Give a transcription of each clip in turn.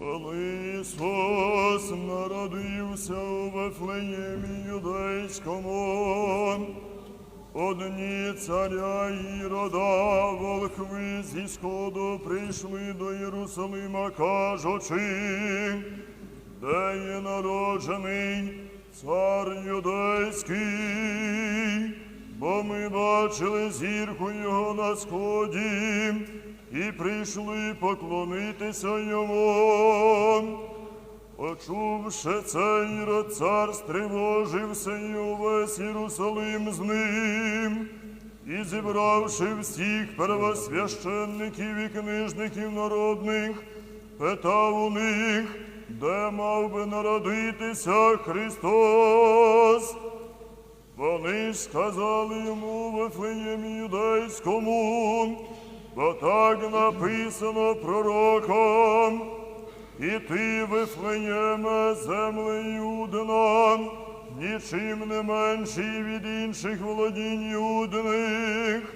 Ісус народився у Вифлеємі юдейському, одні царя Ірода, волхви зі сходу прийшли до Єрусалима, кажучи, де є народжений цар юдейський, бо ми бачили зірку його на сході і прийшли поклонитися йому. Почувши це, Ірод цар стривожився і увесь Єрусалим з ним, і зібравши всіх первосвященників і книжників народних, питав у них, де мав би народитися Христос. Вони сказали йому в Вифлеємі юдейському, бо так написано пророком. І ти, Вифлеєме, земле Юдина, нічим не менший від інших володінь Юдних,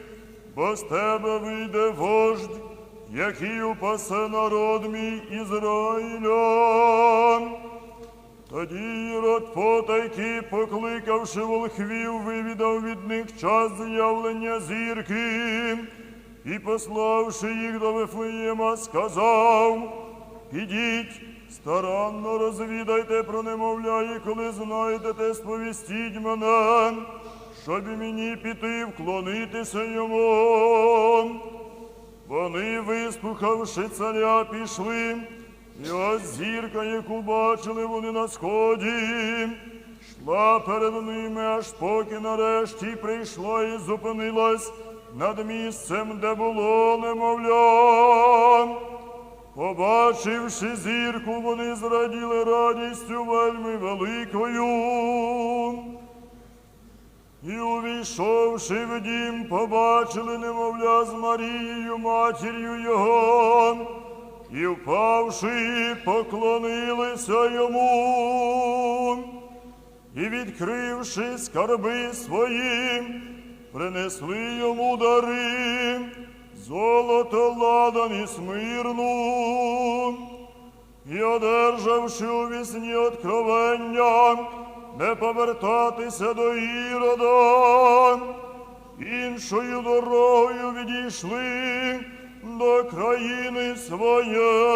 бо з тебе вийде вождь, який упасе народ мій Ізраїля. Тоді Ірод потайки, покликавши волхвів, вивідав від них час з'явлення зірки, і, пославши їх до Вифлеєма, сказав, Ідіть, старанно розвідайте про немовля, і коли знайдете, сповістіть мене, щоб і мені піти вклонитися йому. Вони, вислухавши царя, пішли, і ось зірка, яку бачили вони на сході, йшла перед ними, аж поки нарешті прийшла і зупинилась над місцем, де було немовля. Побачивши зірку, вони зраділи радістю вельми великою. І увійшовши в дім, побачили немовля з Марією, матір'ю його, і впавши, поклонилися йому, і відкривши скарби свої, принесли йому дари, золото, ладан і смирну, і одержавши у вісні откровення, не повертатися до Ірода, іншою дорогою відійшли до країни своєї.